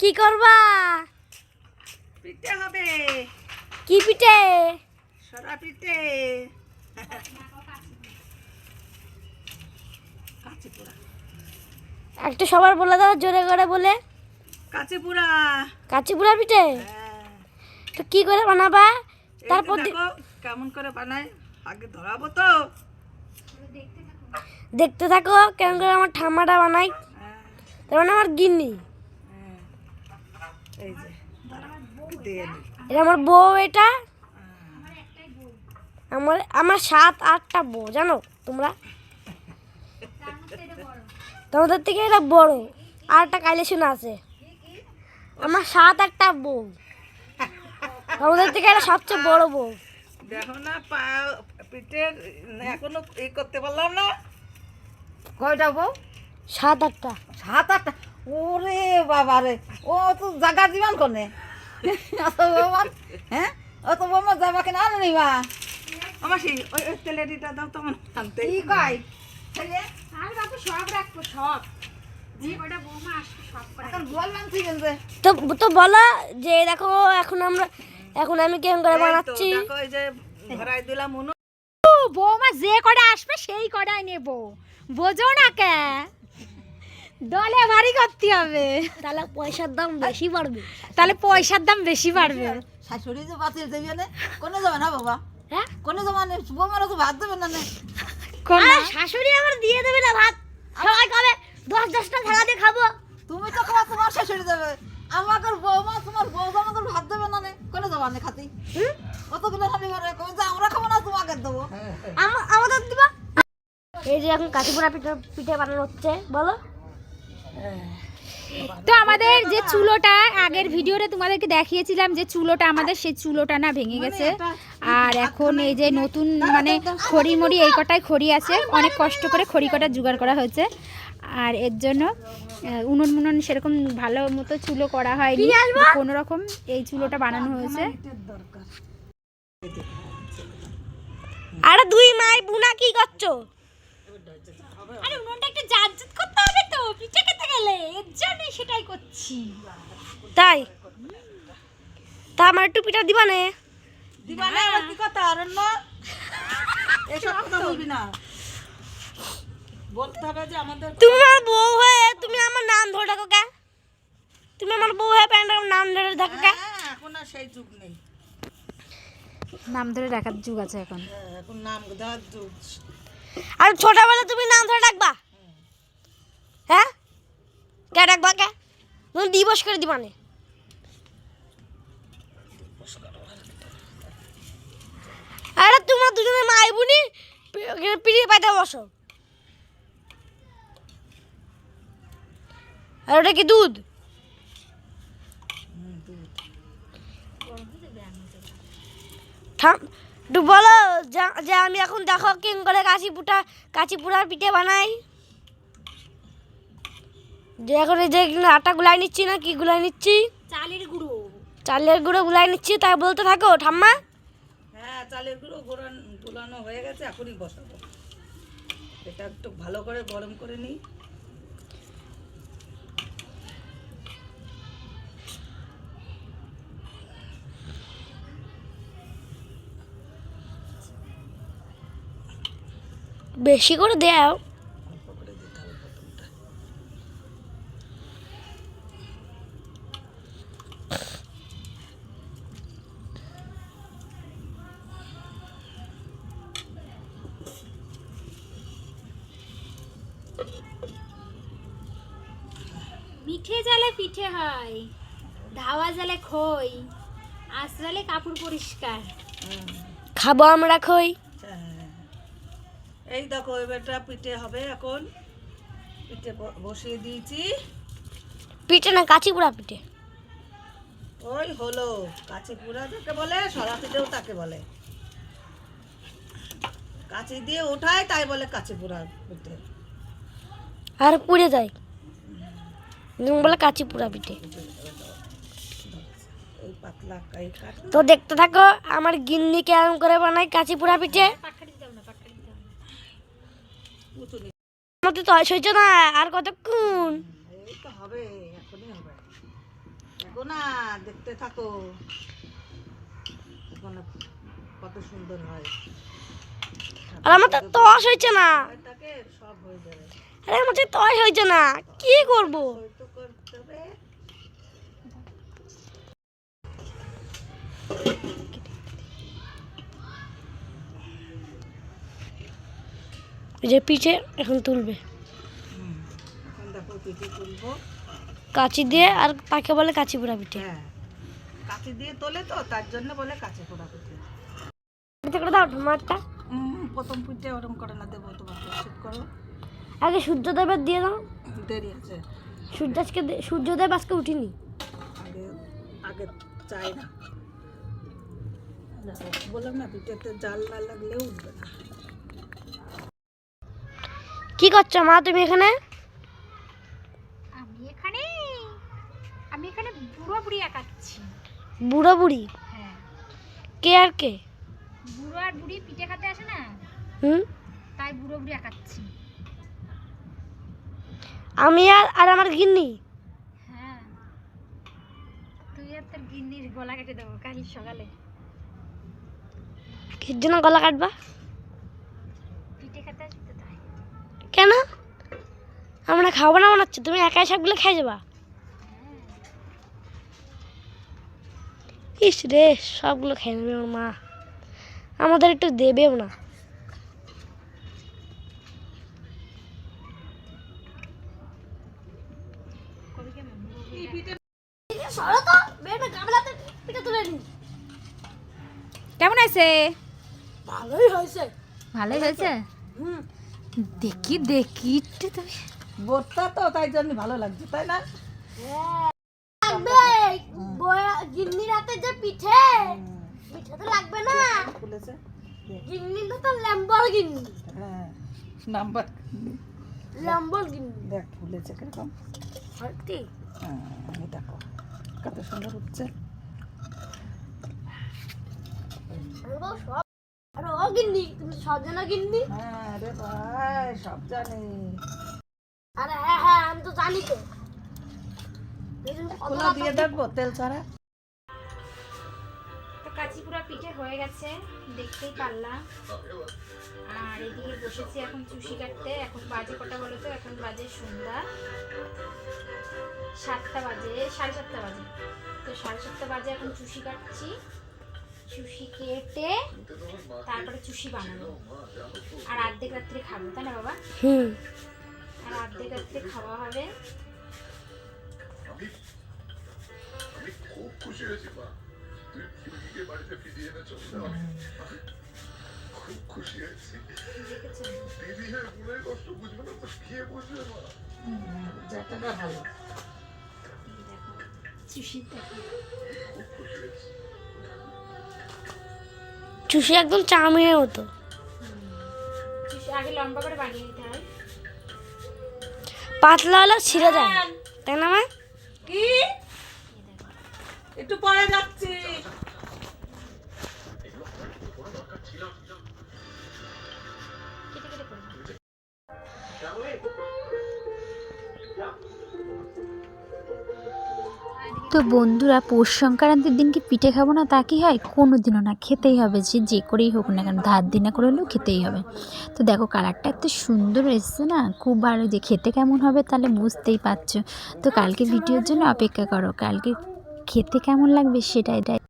কি করবা? পিঠে হবে। কি পিঠে? সরা পিঠে। একটা সবার বলে দাও জোরে করে বলে। কাঁচি পোড়া। কাচিপুরা পিঠে? হ্যাঁ। তো কি করে বানাবা? তারপর কেমন করে বানায় আগে ধরাবো তো। দেখতে থাকো কেমন করে আমার ঠাম্মাটা বানাই হ্যাঁ, তার মানে আমার গিন্নি। এই যে দিয়ে এটা আমার বউ এটা? আমার আমার সাত আটটা বউ জানো তোমরা? তোমাদের থেকে এটা বড়। আর একটা কাইলেশন আছে। আমার সাত আটটা বউ। তোমাদের থেকে এটা সবচেয়ে বড় বউ। দেখো না পা পিঠের এখনও ই করতে পারলাম না। কয়টা বউ? সাত আটটা। সাত আটটা। ওরে বাবা রে ও তো জাগা জীবন কনে। অত বৌমা হ্যাঁ অত বৌমা যাবা কেন? আনো নি মা। আমার সেই ওই ওই তেলেরিটা দাও তো আমার আনতে। কি কয়? ছেলে আমি বাবু সব রাখব সব। তো তো বলো যে দেখো এখন আমরা এখন আমি কেমন করে বানাচ্ছি? যে ভরাই দিলাম উনো। ও, বৌমা যে কটা আসবে সেই কটাই নেব। বোঝো না কে? দলে ভারী করতে হবে। তাহলে পয়সার দাম বেশি বাড়বে। তাহলে পয়সার দাম বেশি বাড়বে। শাশুড়ি যে বাতিল দেবে না কোনে যাবে না বাবা? হ্যাঁ? কোনে যাবে না বৌমারা তো ভাত দেবে না কোন শাশুড়ি আমার দিয়ে দেবে না ভাত? সবাই খাবে দশ দশটা থালা দিয়ে খাব? তুমি তো খাওয়া তোমার শাশুড়ি দেবে। আমাকে বৌমা তোমার বউ আমাকে ভাত দেবে না নে? কোনে যাবা না খাতি কতগুলো খালি ঘরে? কই যে আমরা খাব না তোমাকে দেবো। আম- আমাদের দিবা? এই যে এখন কাঠিপুরা পিঠে পিঠে বানানো হচ্ছে বলো। তো আমাদের যে চুলোটা আগের ভিডিওতে তোমাদেরকে দেখিয়েছিলাম যে চুলোটা আমাদের সেই চুলোটা না ভেঙে গেছে। আর এখন এই যে নতুন মানে খড়ি মড়ি এই কটায় খড়ি আছে অনেক কষ্ট করে খড়ি কটা জোগাড় করা হয়েছে। আর এর জন্য উনুন মুনুন সেরকম ভালো মতো চুলো করা হয়নি। কোনো রকম এই চুলোটা বানানো হয়েছে। আরে দুই মাই বুনা কি করছ? আরে উনুনটা একটু তো পিঠে খেতে গেলে এর জন্য সেটাই করছি। তাই? তা আমার একটু পিঠা দিবা নে? দিবা না আবার কি কথা? অরণ্য এসব কথা বলবি না। বলতে হবে যে আমাদের তুমি আমার বউ হয়ে তুমি আমার নাম ধরে ডাকো কে? তুমি আমার বউ হয়ে নাম ধরে ডাকো কে? হ্যাঁ এখন আর সেই যুগ নেই। নাম ধরে দেখার যুগ আছে এখন। হ্যাঁ, এখন নাম দেওয়ার যুগ। আর ছোটবেলা তুমি নাম ধরে ডাকবা? হ্যাঁ? কে ডাকবা কে? দিবস করে দিবা নে। আরে তোমরা দুজনে মাই বুনি পিড়িয়ে পাইতে বসো। আর ওটা কি দুধ? একটু বলো, যা- আমি এখন দেখো কিং করে কাশি পুটা কাশি পুরার পিঠে বানাই। যে এখন এই যে আটা গুলাই নিচ্ছি না কি গুলাই নিচ্ছি? চালের গুঁড়ো। চালের গুঁড়ো গুলাই নিচ্ছি তাই বলতে থাকো ঠাম্মা। হ্যাঁ চালের গুঁড়ো গোড়ান গুলানো হয়ে গেছে এখনই বসাবো। এটা একটু ভালো করে গরম করে নিই। বেশি করে দেও মিঠে জালে পিঠে হয় ধাওয়া জালে খই আশ্রালে কাপড় পরিষ্কার। খাব আমরা খই? হ্যাঁ। এই দেখো এবারটা পিঠে হবে এখন। পিঠে ব- বসিয়ে দিয়েছি। পিঠে না কাচি পুরা পিঠে? ওই হলো কাছে পুরা যাকে বলে সরা পিঠেও তাকে বলে। কাছে দিয়ে ওঠায় তাই বলে কাছে পুরা পিঠে। আর পুড়ে যায়। বলে কাচি পুরা পিঠে। তো দেখতে থাকো আমার গিন্নি কেমন করে বানাই কাচি পুরা পিঠে। তো না আর কতক্ষণ? এই হবে এখনই হবে দেখো না দেখতে থাকো। কত সুন্দর হয়। আর আমার তো তস হয়েছে না। আরে আমার তো তস হয়েছে না কি করব ওই তো করতে হবে ওই যে পিঠে এখন তুলবে। এখন দেখো পিঠে তুলবো কাচি দিয়ে আর তাকে বলে কাচি পোড়া পিঠে। হ্যাঁ। কাঁচি দিয়ে তোলে তো তার জন্য বলে কাঁচি পোড়া পিঠে। করে দাও প্রথম পিঠে ওরম করে না দেবো তোমাকে ঠিক করো। আগে সূর্যদেবের দিয়ে দাও। দেরি আছে। সূর্য আজকে সূর্যদেব আজকে উঠিনি। আগে আগে চাই না। বললাম না পিঠেতে জাল না লাগলেও উঠবে না। কি করছ মা তুমি এখানে? আমি এখানে আমি এখানে বুড়ো বুড়ি আঁকাচ্ছি। বুড়ো বুড়ি? হ্যাঁ। কে আর কে? বুড়ো আর বুড়ি পিঠে খেতে আসে না? হুম? তাই বুড়ো বুড়ি আঁকাচ্ছি। আমি আর আর আমার গিন্নি? হ্যাঁ। তুই আর তোর গিন্নির গলা কেটে দেবো কাল সকালে। কির জন্য গলা কাটবা পিঠে খেতে আসবি তো তাই কেন? আমরা খাব না মনে হচ্ছে। তুমি একাই সবগুলো খাই যাবা। ইস রে সবগুলো খেয়ে নেবে ওর মা। আমাদের একটু দেবেও না। কেমন কেমন আছে ভালোই হয়েছে। ভালোই হয়েছে? দেখি দেখি। তুমি বোরটা তো তাই জন্য ভালো লাগছে তাই না? লাগবে। গিন্নির হাতে যে পিঠে পিঠে তো লাগবে না। খুলেছে। গিন্নি তো তো ল্যাম্বর গিন্নি। হ্যাঁ নাম্বার ল্যাম্বর গিন্নি। দেখ ফুলেছে কীরকম। সত্যি? হ্যাঁ দেখো কত সুন্দর হচ্ছে সব গিন্নি তুমি সজনা গিন্নি? হ্যাঁ রে ভাই সব জানি। আরে হ্যাঁ হ্যাঁ আমি তো জানি তো। খোলা দিয়ে দেখব তেল ছাড়া। কাচিপুরা পিঠে হয়ে গেছে দেখতেই পারলাম। আর এদিকে বসেছি এখন চুষি কাটতে এখন বাজে কটা বলো তো? এখন বাজে সন্ধ্যা। সাতটা বাজে সাড়ে সাতটা বাজে। তো সাড়ে সাতটা বাজে এখন চুষি কাটছি। চুষি কেটে তারপরে চুষি বানাবো। আর অর্ধেক রাত্রে খাব তাই না বাবা? হুম। আর অর্ধেক রাত্রে খাওয়া হবে। খুব খুশি হয়েছি মা। তুই ফুলকিকে বাড়িতে ফিরিয়ে এনেছো খুব খুশি হয়েছি। দিদি হয়ে মনের কষ্ট বুঝবে না তো কে বুঝবে মা? ভালো। চুষি দেখো খুব খুশি হয়েছি। চুষি একদম চাউমিনের মতো হতো আগে লম্বা করে বানিয়ে নিতে হয়। পাতলা হলে ছিঁড়ে যায়। তাই না মা তো বন্ধুরা, পৌষ সংক্রান্তির দিন কি পিঠে খাব না তা কি হয়? কোনো দিনও না, খেতেই হবে, যে যে করেই হোক না কেন ধার দিনা করে হলেও খেতেই হবে। তো দেখো, কালারটা এত সুন্দর এসছে না, খুব ভালো যে খেতে কেমন হবে তাহলে বুঝতেই পারছ। তো কালকে ভিডিওর জন্য অপেক্ষা করো, কালকে খেতে কেমন লাগবে সেটাই